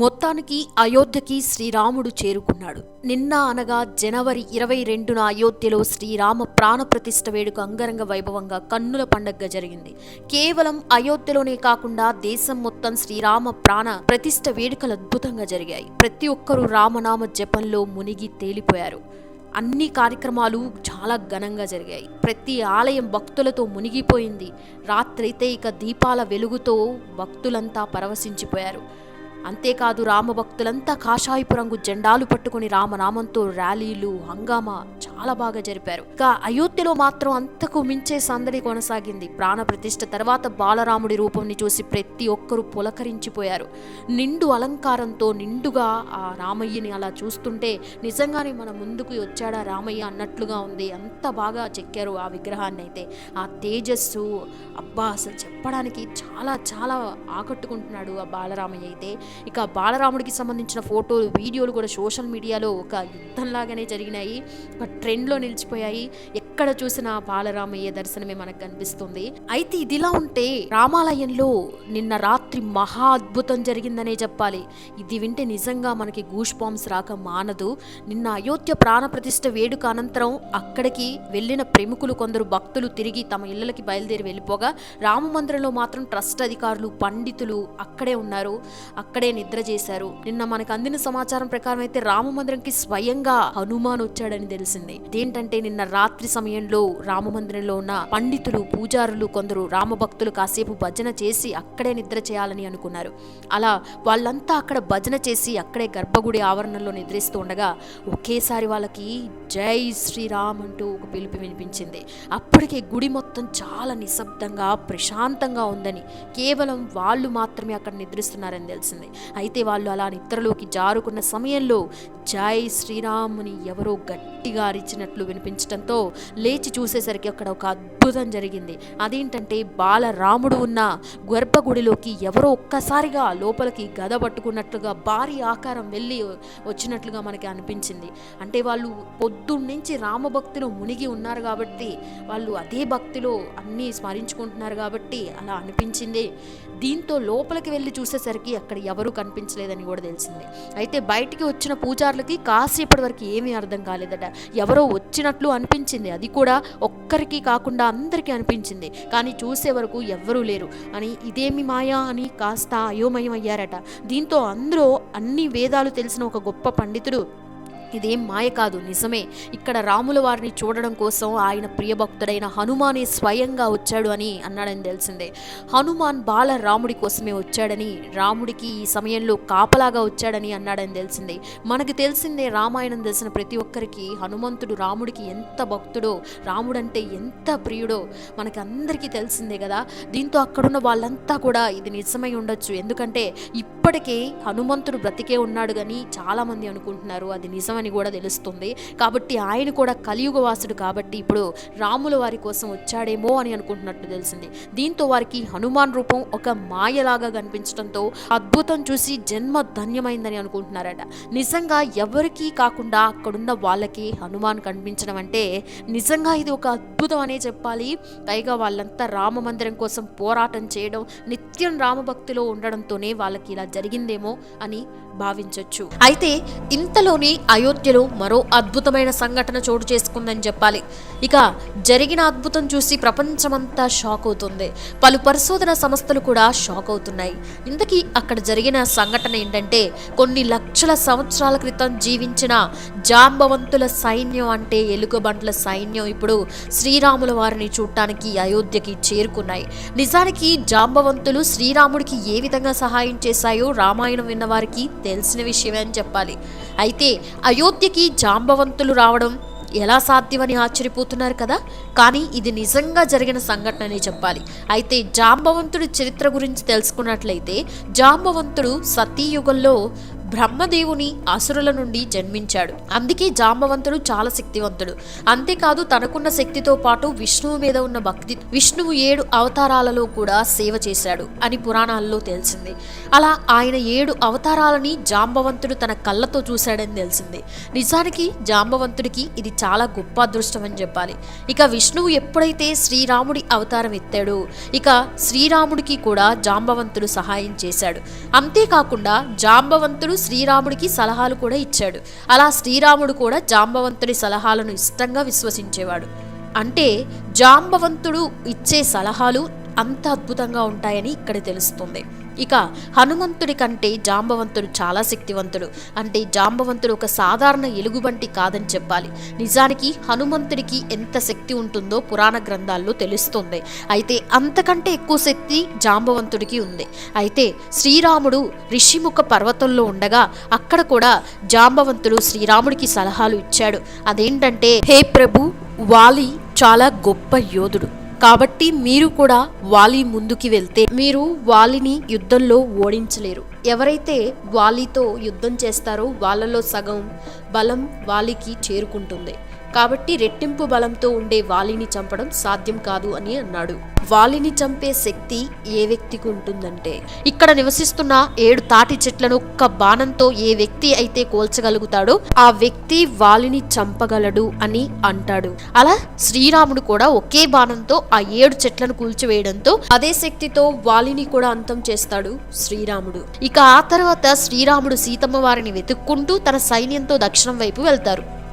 మొత్తానికి అయోధ్యకి శ్రీరాముడు చేరుకున్నాడు. నిన్న అనగా జనవరి ఇరవై రెండున అయోధ్యలో శ్రీరామ ప్రాణప్రతిష్ఠ వేడుక అంగరంగ వైభవంగా కన్నుల పండగగా జరిగింది. కేవలం అయోధ్యలోనే కాకుండా దేశం మొత్తం శ్రీరామ ప్రాణ ప్రతిష్ఠ వేడుకలు అద్భుతంగా జరిగాయి. ప్రతి ఒక్కరూ రామనామ జపంలో మునిగి తేలిపోయారు. అన్ని కార్యక్రమాలు చాలా ఘనంగా జరిగాయి. ప్రతి ఆలయం భక్తులతో మునిగిపోయింది. రాత్రైతే ఇక దీపాల వెలుగుతో భక్తులంతా పరవశించిపోయారు. అంతేకాదు రామభక్తులంతా కాషాయపు రంగు జెండాలు పట్టుకుని రామనామంతో ర్యాలీలు హంగామా చాలా బాగా జరిపారు. ఇక అయోధ్యలో మాత్రం అంతకు మించే సందడి కొనసాగింది. ప్రాణ ప్రతిష్ఠ తర్వాత బాలరాముడి రూపంని చూసి ప్రతి ఒక్కరూ పులకరించిపోయారు. నిండు అలంకారంతో నిండుగా ఆ రామయ్యని అలా చూస్తుంటే నిజంగానే మన ముందుకు వచ్చాడా రామయ్య అన్నట్లుగా ఉంది. అంత బాగా చెక్కారు ఆ విగ్రహాన్ని అయితే ఆ తేజస్సు అబ్బా అసలు చెప్పడానికి చాలా చాలా ఆకట్టుకుంటున్నాడు ఆ బాలరామయ్య అయితే. ఇక బాలరాముడికి సంబంధించిన ఫోటోలు వీడియోలు కూడా సోషల్ మీడియాలో ఒక యుద్ధంలాగానే జరిగినాయి. ఒక ట్రెండ్లో నిలిచిపోయాయి. ఎక్కడ చూసినా బాలరామయ్య దర్శనమే మనకు కనిపిస్తుంది. అయితే ఇదిలా ఉంటే రామాలయంలో నిన్న రాత్రి మహా అద్భుతం జరిగిందనే చెప్పాలి. ఇది వింటే నిజంగా మనకి గూష్ పాంస్ రాక మానదు. నిన్న అయోధ్య ప్రాణప్రతిష్ఠ వేడుక అనంతరం అక్కడికి వెళ్ళిన ప్రముఖులు కొందరు భక్తులు తిరిగి తమ ఇళ్ళకి బయలుదేరి వెళ్ళిపోగా రామ మందిరంలో మాత్రం ట్రస్ట్ అధికారులు పండితులు అక్కడే ఉన్నారు. అక్కడే నిద్ర చేశారు. నిన్న మనకు అందిన సమాచారం ప్రకారం అయితే రామ మందిరంకి స్వయంగా హనుమాన్ వచ్చాడని తెలిసింది. ఏంటంటే నిన్న రాత్రి సమయంలో రామమందిరంలో ఉన్న పండితులు పూజారులు కొందరు రామ భక్తులు కాసేపు భజన చేసి అక్కడే నిద్ర చేయాలని అనుకున్నారు. అలా వాళ్ళంతా అక్కడ భజన చేసి అక్కడే గర్భగుడి ఆవరణలో నిద్రిస్తూ ఉండగా ఒకేసారి వాళ్ళకి జై శ్రీరామ్ అంటూ ఒక పిలుపు వినిపించింది. అప్పటికే గుడి మొత్తం మొత్తం చాలా నిశ్శబ్దంగా ప్రశాంతంగా ఉందని. కేవలం వాళ్ళు మాత్రమే అక్కడ నిద్రిస్తున్నారని తెలిసింది. అయితే వాళ్ళు అలా నిద్రలోకి జారుకున్న సమయంలో జై శ్రీరాముని ఎవరో గట్టిగా అరిచినట్లు వినిపించడంతో లేచి చూసేసరికి అక్కడ ఒక అద్భుతం జరిగింది. అదేంటంటే బాలరాముడు ఉన్న గర్భగుడిలోకి ఎవరో ఒక్కసారిగా లోపలికి గద పట్టుకున్నట్లుగా భారీ ఆకారం వెళ్ళి వచ్చినట్లుగా మనకి అనిపించింది. అంటే వాళ్ళు పొద్దున్నుంచి రామభక్తిలో మునిగి ఉన్నారు కాబట్టి వాళ్ళు అదే భక్తిలో అన్నీ స్మరించుకుంటున్నారు కాబట్టి అలా అనిపించింది. దీంతో లోపలికి వెళ్ళి చూసేసరికి అక్కడ ఎవరూ కనిపించలేదని కూడా తెలిసింది. అయితే బయటికి వచ్చిన పూజారులకి కాసేపటి వరకు ఏమీ అర్థం కాలేదట. ఎవరో వచ్చినట్లు అనిపించింది. అది కూడా ఒక్కరికి కాకుండా అందరికీ అనిపించింది. కానీ చూసే వరకు ఎవ్వరూ లేరు. అని ఇదేమి మాయా అని కాస్త అయోమయం అయ్యారట. దీంతో అందరూ అన్ని వేదాలు తెలిసిన ఒక గొప్ప పండితుడు ఇదేం మాయ కాదు నిజమే. ఇక్కడ రాముల వారిని చూడడం కోసం ఆయన ప్రియభక్తుడైన హనుమానే స్వయంగా వచ్చాడు అని అన్నాడని తెలిసిందే. హనుమాన్ బాల రాముడి కోసమే వచ్చాడని రాముడికి ఈ సమయంలో కాపలాగా వచ్చాడని అన్నాడని తెలిసిందే. మనకు తెలిసిందే రామాయణం తెలిసిన ప్రతి ఒక్కరికి హనుమంతుడు రాముడికి ఎంత భక్తుడో రాముడంటే ఎంత ప్రియుడో మనకి అందరికీ తెలిసిందే కదా. దీంతో అక్కడున్న వాళ్ళంతా కూడా ఇది నిజమై ఉండొచ్చు. ఎందుకంటే ఇప్పటికే హనుమంతుడు బ్రతికే ఉన్నాడు కానీ చాలామంది అనుకుంటున్నారు. అది నిజమని అని కూడా తెలుస్తుంది. కాబట్టి ఆయన కూడా కలియుగవాసుడు కాబట్టి ఇప్పుడు రాముల వారి కోసం వచ్చాడేమో అని అనుకుంటున్నట్టు తెలిసింది. దీంతో వారికి హనుమాన్ రూపం ఒక మాయలాగా కనిపించడంతో అద్భుతం చూసి జన్మ ధన్యమైందని అనుకుంటున్నారట. నిజంగా ఎవరికీ కాకుండా అక్కడున్న వాళ్ళకి హనుమాన్ కనిపించడం అంటే నిజంగా ఇది ఒక అద్భుతం అనే చెప్పాలి. పైగా వాళ్ళంతా రామ మందిరం కోసం పోరాటం చేయడం నిత్యం రామభక్తిలో ఉండడంతోనే వాళ్ళకి ఇలా జరిగిందేమో అని భావించవచ్చు అయితే ఇంతలోనే అయోధ్యలో మరో అద్భుతమైన సంఘటన చోటు చేసుకుందని చెప్పాలి. ఇక జరిగిన అద్భుతం చూసి ప్రపంచమంతా షాక్ అవుతుంది. పలు పరిశోధన సంస్థలు కూడా షాక్ అవుతున్నాయి. ఇంతకీ అక్కడ జరిగిన సంఘటన ఏంటంటే కొన్ని లక్షల సంవత్సరాల క్రితం జీవించిన జాంబవంతుల సైన్యం అంటే ఎలుగుబంట్ల సైన్యం ఇప్పుడు శ్రీరాముల వారిని చూడటానికి అయోధ్యకి చేరుకున్నాయి. నిజానికి జాంబవంతులు శ్రీరాముడికి ఏ విధంగా సహాయం చేశాయో రామాయణం విన్నవారికి తెలిసిన విషయమే అని చెప్పాలి. అయితే అయోధ్యకి జాంబవంతులు రావడం ఎలా సాధ్యమని ఆశ్చర్యపోతున్నారు కదా? కానీ ఇది నిజంగా జరిగిన సంఘటననే చెప్పాలి. అయితే జాంబవంతుడి చరిత్ర గురించి తెలుసుకున్నట్లయితే జాంబవంతుడు సతీయుగంలో బ్రహ్మదేవుని అసురుల నుండి జన్మించాడు. అందుకే జాంబవంతుడు చాలా శక్తివంతుడు. అంతేకాదు తనకున్న శక్తితో పాటు విష్ణువు మీద ఉన్న భక్తి విష్ణువు ఏడు అవతారాలలో కూడా సేవ చేశాడు అని పురాణాల్లో తెలిసింది. అలా ఆయన ఏడు అవతారాలని జాంబవంతుడు తన కళ్ళతో చూశాడని తెలిసింది. నిజానికి జాంబవంతుడికి ఇది చాలా గొప్ప అదృష్టం అని చెప్పాలి. ఇక విష్ణువు ఎప్పుడైతే శ్రీరాముడి అవతారం ఎత్తాడో ఇక శ్రీరాముడికి కూడా జాంబవంతుడు సహాయం చేశాడు. అంతేకాకుండా జాంబవంతుడు శ్రీరాముడికి సలహాలు కూడా ఇచ్చాడు. అలా శ్రీరాముడు కూడా జాంబవంతుడి సలహాలను ఇష్టంగా విశ్వసించేవాడు. అంటే జాంబవంతుడు ఇచ్చే సలహాలు అంత అద్భుతంగా ఉంటాయని ఇక్కడ తెలుస్తుంది. ఇక హనుమంతుడి కంటే జాంబవంతుడు చాలా శక్తివంతుడు. అంటే జాంబవంతుడు ఒక సాధారణ ఎలుగుబంటి కాదని చెప్పాలి. నిజానికి హనుమంతుడికి ఎంత శక్తి ఉంటుందో పురాణ గ్రంథాల్లో తెలుస్తుంది. అయితే అంతకంటే ఎక్కువ శక్తి జాంబవంతుడికి ఉంది. అయితే శ్రీరాముడు ఋషిముఖ పర్వతంలో ఉండగా అక్కడ కూడా జాంబవంతుడు శ్రీరాముడికి సలహాలు ఇచ్చాడు. అదేంటంటే హే ప్రభు వాలి చాలా గొప్ప యోధుడు. కాబట్టి మీరు కూడా వాలి ముందుకి వెళ్తే మీరు వాలిని యుద్ధంలో ఓడించలేరు. ఎవరైతే వాలితో యుద్ధం చేస్తారో వాళ్ళలో సగం బలం వాలికి చేరుకుంటుంది. కాబట్టి రెట్టింపు బలంతో ఉండే వాలిని చంపడం సాధ్యం కాదు అని అన్నాడు. వాలిని చంపే శక్తి ఏ వ్యక్తికి ఉంటుందంటే ఇక్కడ నివసిస్తున్న ఏడు తాటి చెట్లను ఒక్క బాణంతో ఏ వ్యక్తి అయితే కోల్చగలుగుతాడో ఆ వ్యక్తి వాలిని చంపగలడు అని అంటాడు. అలా శ్రీరాముడు కూడా ఒకే బాణంతో ఆ ఏడు చెట్లను కూల్చివేయడంతో అదే శక్తితో వాలిని కూడా అంతం చేస్తాడు శ్రీరాముడు. ఇక ఆ తర్వాత శ్రీరాముడు సీతమ్మ వారిని వెతుక్కుంటూ తన సైన్యంతో దక్షిణం వైపు వెళ్తారు.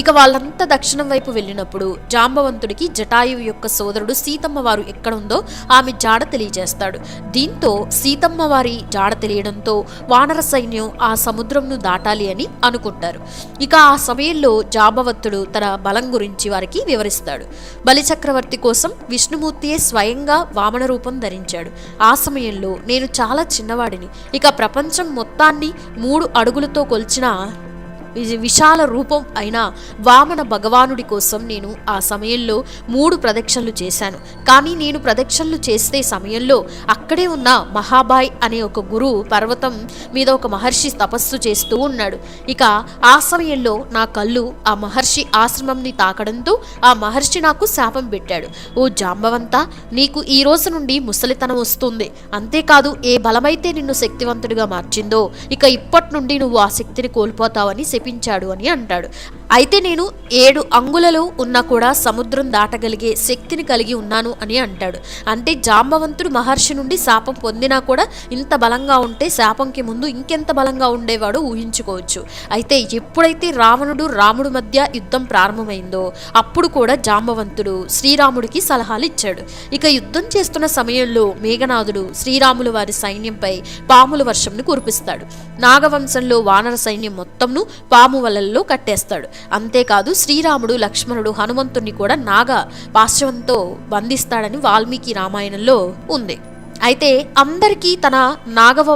ఇక వాళ్ళంతా దక్షిణం వైపు వెళ్ళినప్పుడు జాంబవంతుడికి జటాయువు యొక్క సోదరుడు సీతమ్మ వారు ఎక్కడుందో ఆమె జాడ తెలియజేస్తాడు. దీంతో సీతమ్మ వారి జాడ తెలియడంతో వానర సైన్యం ఆ సముద్రంను దాటాలి అని అనుకుంటారు. ఇక ఆ సమయంలో జాంబవంతుడు తన బలం గురించి వారికి వివరిస్తాడు. బలిచక్రవర్తి కోసం విష్ణుమూర్తియే స్వయంగా వామన రూపం ధరించాడు. ఆ సమయంలో నేను చాలా చిన్నవాడిని. ఇక ప్రపంచం మొత్తాన్ని మూడు అడుగులతో కొల్చిన విశాల రూపం అయిన వామన భగవానుడి కోసం నేను ఆ సమయంలో మూడు ప్రదక్షిణలు చేశాను. కానీ నేను ప్రదక్షిణలు చేసే సమయంలో అక్కడే ఉన్న మహాబాయ్ అనే ఒక గురువు పర్వతం మీద ఒక మహర్షి తపస్సు చేస్తూ ఉన్నాడు. ఇక ఆ సమయంలో నా కళ్ళు ఆ మహర్షి ఆశ్రమంని తాకడంతో ఆ మహర్షి నాకు శాపం పెట్టాడు. ఓ జాంబవంత నీకు ఈ రోజు నుండి ముసలితనం వస్తుంది. అంతేకాదు ఏ బలమైతే నిన్ను శక్తివంతుడిగా మార్చిందో ఇక ఇప్పటి నుండి నువ్వు ఆ శక్తిని కోల్పోతావని చూపించాడు అని అంటాడు. అయితే నేను ఏడు అంగులలో ఉన్నా కూడా సముద్రం దాటగలిగే శక్తిని కలిగి ఉన్నాను అని అంటాడు. అంటే జాంబవంతుడు మహర్షి నుండి శాపం పొందినా కూడా ఇంత బలంగా ఉంటే శాపంకి ముందు ఇంకెంత బలంగా ఉండేవాడో ఊహించుకోవచ్చు. అయితే ఎప్పుడైతే రావణుడు రాముడు మధ్య యుద్ధం ప్రారంభమైందో అప్పుడు కూడా జాంబవంతుడు శ్రీరాముడికి సలహాలు ఇచ్చాడు. ఇక యుద్ధం చేస్తున్న సమయంలో మేఘనాథుడు శ్రీరాములు వారి సైన్యంపై పాముల వర్షంను కురిపిస్తాడు. నాగవంశంలో వానర సైన్యం మొత్తంను పాము వలల్లో కట్టేస్తాడు. అంతేకాదు శ్రీరాముడు లక్ష్మణుడు హనుమంతుణ్ణి కూడా నాగ పాశ్వంతో బంధిస్తాడని వాల్మీకి రామాయణంలో ఉంది. అయితే అందరికీ తన నాగవ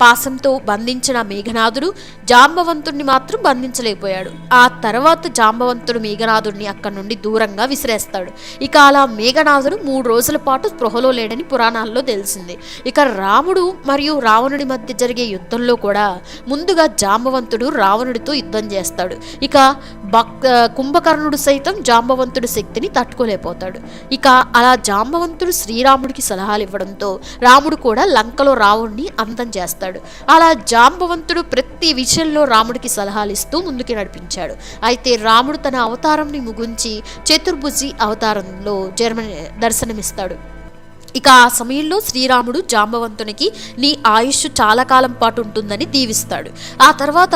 పాసంతో బంధించిన మేఘనాథుడు జాంబవంతుణ్ణి మాత్రం బంధించలేకపోయాడు. ఆ తర్వాత జాంబవంతుడు మేఘనాథుడిని అక్కడి నుండి దూరంగా విసిరేస్తాడు. ఇక అలా మేఘనాథుడు మూడు రోజుల పాటు స్పృహలో లేడని పురాణాల్లో తెలిసింది. ఇక రాముడు మరియు రావణుడి మధ్య జరిగే యుద్ధంలో కూడా ముందుగా జాంబవంతుడు రావణుడితో యుద్ధం చేస్తాడు. ఇక భక్ కుంభకర్ణుడు సైతం జాంబవంతుడి శక్తిని తట్టుకోలేకపోతాడు. ఇక అలా జాంబవంతుడు శ్రీరాముడికి సలహాలు ఇవ్వడంతో రాముడు కూడా లంకలో రావణ్ణి అంతం చేస్తాడు. అలా జాంబవంతుడు ప్రతి విషయంలో రాముడికి సలహాలు ఇస్తూ ముందుకు నడిపించాడు. అయితే రాముడు తన అవతారంని ముగించి చతుర్భుజి అవతారంలో జర్మని దర్శనమిస్తాడు. ఇక ఆ సమయంలో శ్రీరాముడు జాంబవంతునికి నీ ఆయుష్ చాలా కాలం పాటు ఉంటుందని దీవిస్తాడు. ఆ తర్వాత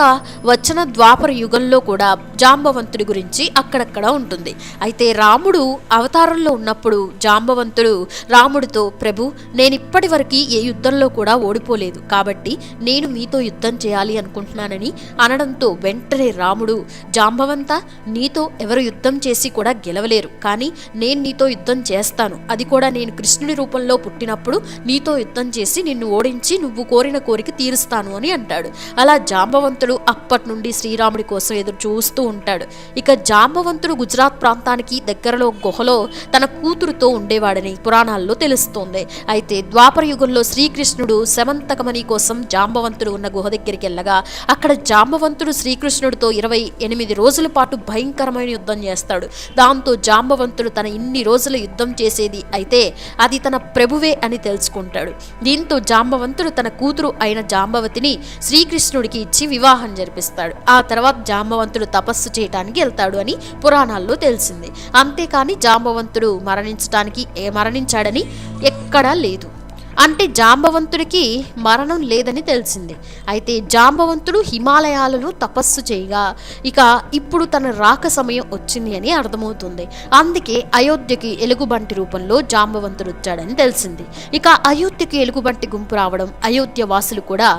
వచ్చిన ద్వాపర యుగంలో కూడా జాంబవంతుడి గురించి అక్కడక్కడ ఉంటుంది. అయితే రాముడు అవతారంలో ఉన్నప్పుడు జాంబవంతుడు రాముడితో ప్రభు నేను ఇప్పటి వరకు ఏ యుద్ధంలో కూడా ఓడిపోలేదు. కాబట్టి నేను మీతో యుద్ధం చేయాలి అనుకుంటున్నానని అనడంతో వెంటనే రాముడు జాంబవంత నీతో ఎవరు యుద్ధం చేసి కూడా గెలవలేరు. కానీ నేను నీతో యుద్ధం చేస్తాను. అది కూడా నేను కృష్ణుడి రూప రూపంలో పుట్టినప్పుడు నీతో యుద్ధం చేసి నిన్ను ఓడించి నువ్వు కోరిన కోరిక తీరుస్తాను అని అంటాడు. అలా జాంబవంతుడు అప్పటి నుండి శ్రీరాముడి కోసం ఎదురు చూస్తూ ఉంటాడు. ఇక జాంబవంతుడు గుజరాత్ ప్రాంతానికి దగ్గరలో గుహలో తన కూతురుతో ఉండేవాడని పురాణాల్లో తెలుస్తోంది. అయితే ద్వాపర యుగంలో శ్రీకృష్ణుడు శమంతకమణి కోసం జాంబవంతుడు ఉన్న గుహ దగ్గరికి వెళ్ళగా అక్కడ జాంబవంతుడు శ్రీకృష్ణుడితో ఇరవై ఎనిమిది రోజుల పాటు భయంకరమైన యుద్ధం చేస్తాడు. దాంతో జాంబవంతుడు తన ఇన్ని రోజుల యుద్ధం చేసేది అయితే అది తన ప్రభువే అని తెలుసుకుంటాడు. దీంతో జాంబవంతుడు తన కూతురు అయిన జాంబవతిని శ్రీకృష్ణుడికి ఇచ్చి వివాహం జరిపిస్తాడు. ఆ తర్వాత జాంబవంతుడు తపస్సు చేయటానికి వెళ్తాడు అని పురాణాల్లో తెలిసింది. అంతేకాని జాంబవంతుడు మరణించడానికి ఏ మరణించాడని ఎక్కడా లేదు. అంటే జాంబవంతుడికి మరణం లేదని తెలిసింది. అయితే జాంబవంతుడు హిమాలయాలలో తపస్సు చేయగా ఇక ఇప్పుడు తన రాక సమయం వచ్చింది అని అర్థమవుతుంది. అందుకే అయోధ్యకి ఎలుగుబంటి రూపంలో జాంబవంతుడు వచ్చాడని తెలిసింది. ఇక అయోధ్యకి ఎలుగుబంటి గుంపు రావడం అయోధ్య వాసులు కూడా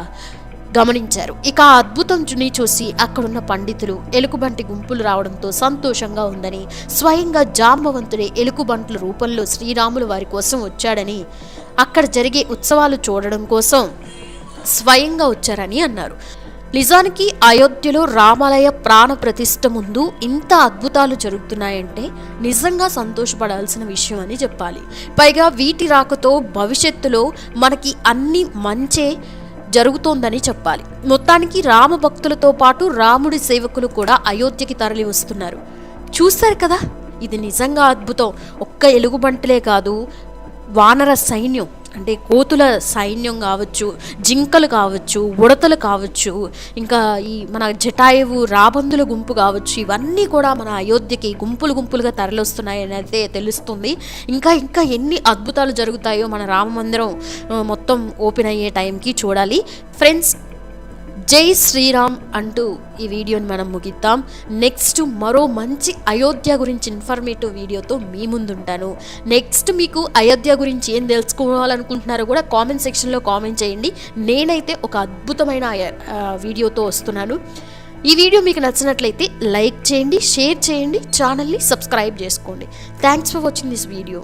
గమనించారు. ఇక ఆ అద్భుతం చుని చూసి అక్కడున్న పండితులు ఎలుకబంటి గుంపులు రావడంతో సంతోషంగా ఉందని స్వయంగా జాంబవంతుడే ఎలుకబంట్ల రూపంలో శ్రీరాములు వారి కోసం వచ్చాడని అక్కడ జరిగే ఉత్సవాలు చూడడం కోసం స్వయంగా వచ్చారని అన్నారు. నిజానికి అయోధ్యలో రామాలయ ప్రాణ ప్రతిష్ఠ ముందు ఇంత అద్భుతాలు జరుగుతున్నాయంటే నిజంగా సంతోషపడాల్సిన విషయం అని చెప్పాలి. పైగా వీటి రాకతో భవిష్యత్తులో మనకి అన్ని మంచే జరుగుతోందని చెప్పాలి. మొత్తానికి రామ భక్తులతో పాటు రాముడి సేవకులు కూడా అయోధ్యకి తరలి వస్తున్నారు. చూస్తారు కదా? ఇది నిజంగా అద్భుతం. ఒక్క ఎలుగుబంటలే కాదు వానర సైన్యం. అంటే కోతుల సైన్యం కావచ్చు జింకలు కావచ్చు ఉడతలు కావచ్చు ఇంకా ఈ మన జటాయువు రాబందుల గుంపు కావచ్చు ఇవన్నీ కూడా మన అయోధ్యకి గుంపులు గుంపులుగా తరలిస్తున్నాయని అయితే తెలుస్తుంది. ఇంకా ఇంకా ఎన్ని అద్భుతాలు జరుగుతాయో మన రామ మందిరం మొత్తం ఓపెన్ అయ్యే టైంకి చూడాలి. ఫ్రెండ్స్ జై శ్రీరామ్ అంటూ ఈ వీడియోని మనం ముగిద్దాం. నెక్స్ట్ మరో మంచి అయోధ్య గురించి ఇన్ఫర్మేటివ్ వీడియోతో మీ ముందుంటాను. నెక్స్ట్ మీకు అయోధ్య గురించి ఏం తెలుసుకోవాలనుకుంటున్నారో కూడా కామెంట్ సెక్షన్లో కామెంట్ చేయండి. నేనైతే ఒక అద్భుతమైన వీడియోతో వస్తున్నాను. ఈ వీడియో మీకు నచ్చినట్లయితే లైక్ చేయండి షేర్ చేయండి ఛానల్ని సబ్స్క్రైబ్ చేసుకోండి. Thanks for watching this video